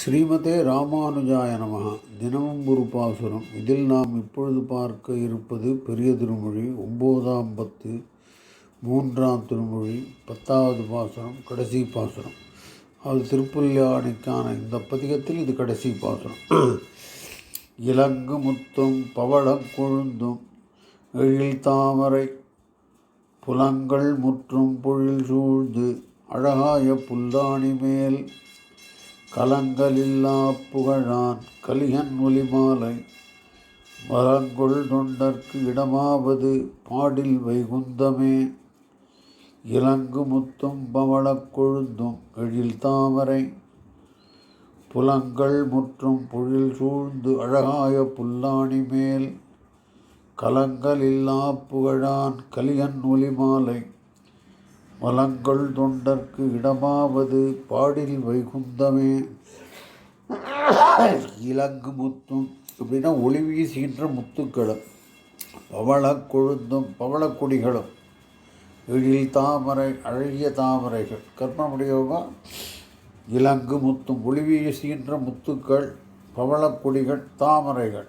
ஸ்ரீமதே ராமானுஜாய நமகா தினமும் ஒரு பாசுரம். இதில் நாம் இப்பொழுது பார்க்க இருப்பது பெரிய திருமொழி ஒம்போதாம் பத்து மூன்றாம் திருமொழி பத்தாவது பாசுரம் கடைசி பாசுரம். அது திருப்புல்யாணிக்கான இந்த பதிகத்தில் இது கடைசி பாசுரம். இலங்கு முத்தும் பவளம் கொழுந்தும் எழில் தாமரை புலங்கள் முற்றும் பொழில் சூழ்ந்து அழகாய புல்லாணி மேல் கலங்கலில்லா புகழான் கலியன் ஒலிமாலை. மரங்கொள் தொண்டர்க்கு இடமாவது பாடில் வைகுந்தமே. இலங்கு முத்தும் பவளக் கொழுந்தும் எழில் தாமரை. புலங்கள் முற்றும் பொழில் சூழ்ந்து அழகாய புல்லாணி மேல். கலங்கலில்லா புகழான் கலியன் ஒலிமாலை. மலங்கள் தொண்டர்க்கு இடமாவது பாடில் வைகுந்தமே. இலங்கு முத்தும் அப்படின்னா ஒளி வீசுகின்ற முத்துக்களும் பவள கொழுந்தும் பவளக்கொடிகளும் எழில் தாமரை அழகிய தாமரைகள். கற்பனை இலங்கு முத்தும் ஒளி வீசுகின்ற முத்துக்கள் பவளக்கொடிகள் தாமரைகள்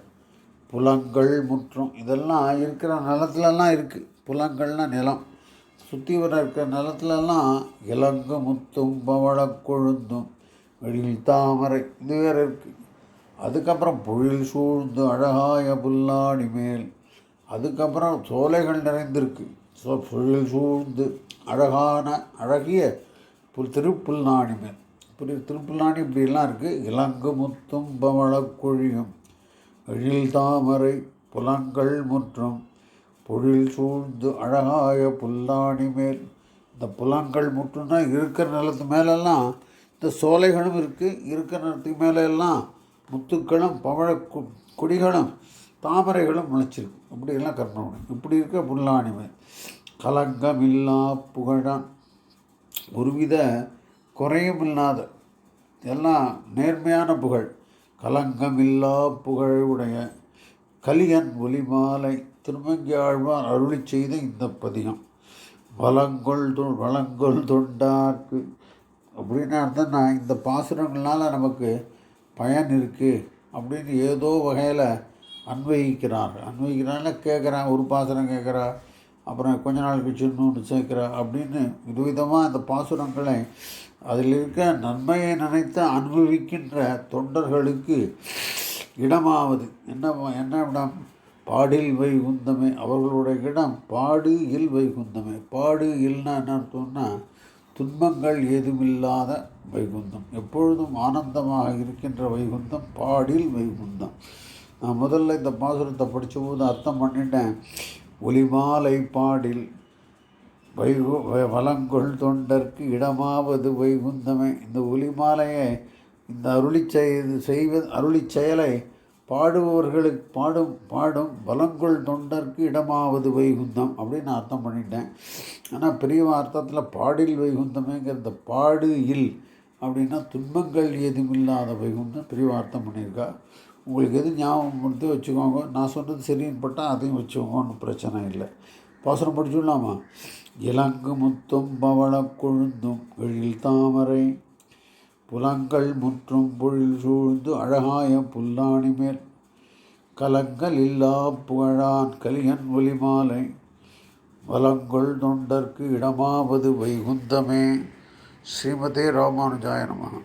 புலங்கள் முற்றும். இதெல்லாம் இருக்கிற நிலத்துலலாம் இருக்குது புலங்கள்னா நிலம். சுற்றி வர இருக்கிற நிலத்துலலாம் இலங்கு முத்தும் பவள கொழுந்தும் வெளியில் தாமரை இது வேறு இருக்குது அதுக்கப்புறம் பொழில் சூழ்ந்து அழகாய புல்லாடி மேல். அதுக்கப்புறம் சோலைகள் நிறைந்திருக்கு. சோ பொழில் சூழ்ந்து அழகான அழகிய புல் திருப்புல்லாணி மேல். இப்படி திருப்புல்லாணி இப்படிலாம் இருக்குது இலங்கு முத்தும் பவள கொழியும் எழில் தாமரை புலங்கள் முற்றும். பொழில் சூழ்ந்து அழகாய புல்லாணி மேல். இந்த புலங்கள் முற்றும்னா இருக்கிற நிலத்து மேலெல்லாம் இந்த சோலைகளும் இருக்குது இருக்கிற நிலத்துக்கு மேலே எல்லாம் முத்துக்களும் பவழ கு கொடிகளும் தாமரைகளும் முளைச்சிருக்கு. இப்படியெல்லாம் கற்பனை இப்படி இருக்க புல்லாணி மேல். கலங்கமில்லா புகழான். ஒருவித குறையும் இல்லாத எல்லாம் நேர்மையான புகழ். கலங்கமில்லா புகழுடைய கலியன் ஒலிமாலை திருமங்கியாழ்வான் அருளி செய்த இந்த பதிகம். வளங்கொள் தொ வளங்கொள் தொண்டாக்கு அப்படின்னு தான் நான் இந்த பாசுரங்களால் நமக்கு பயன் இருக்குது அப்படின்னு ஏதோ வகையில் அன்வயிக்கிறார்கள் அன்வயிக்கிறாங்க கேட்குறான் ஒரு பாசுரம் கேட்குறா அப்புறம் கொஞ்ச நாள் கழிச்சு இன்னொன்று சேர்க்குறா அப்படின்னு விதவிதமாக அந்த பாசுரங்களை அதில் இருக்க நன்மையை நினைத்து அனுபவிக்கின்ற தொண்டர்களுக்கு இடமாவது. என்ன என்ன இடம்? பாடில் வைகுந்தமே அவர்களுடைய இடம் பாடு இல் வைகுந்தமே. பாடு இல்னா என்ன அர்த்தம்னா துன்பங்கள் ஏதுமில்லாத வைகுந்தம். எப்பொழுதும் ஆனந்தமாக இருக்கின்ற வைகுந்தம் பாடில் வைகுந்தம். நான் முதல்ல இந்த பாசுரத்தை படித்தபோது அர்த்தம் பண்ணிட்டேன். ஒலிமாலை பாடில் வைகு வளங்கொள் தொண்டர்க்கு இடமாவது வைகுந்தமே. இந்த ஒலிமாலையை இந்த அருளி செய்து செய்வது அருளி செயலை பாடுபவர்களுக்கு பாடும் பாடும் பலங்கொள் தொண்டர்க்கு இடமாவது வைகுந்தம் அப்படின்னு அர்த்தம் பண்ணிட்டேன். ஆனால் பெரிய அர்த்தத்தில் பாடில் வைகுந்தமேங்கிற இந்த பாடு இல் அப்படின்னா துன்பங்கள் எதுவுமில்லாத வைகுந்தம் பெரிய அர்த்தம் பண்ணியிருக்கா. உங்களுக்கு எது ஞாபகம் கொடுத்து வச்சுக்கோங்க. நான் சொன்னது சரின்னு பட்டால் அதையும் வச்சுக்கோங்க பிரச்சனை இல்லை. பாசனம் படிச்சுடலாமா இலங்கு முத்தும் பவள கொழுந்தும் எழில் தாமரை புலங்கள் முற்றும் பொழில் சூழ்ந்து அழகாய புல்லாணி மேல். கலங்கள் இல்லா புகழான் கலியன் ஒலிமாலை. வலங்கொள் தொண்டர்க்கு இடமாவது வைகுந்தமே. ஸ்ரீமதே ராமானுஜாய நமः.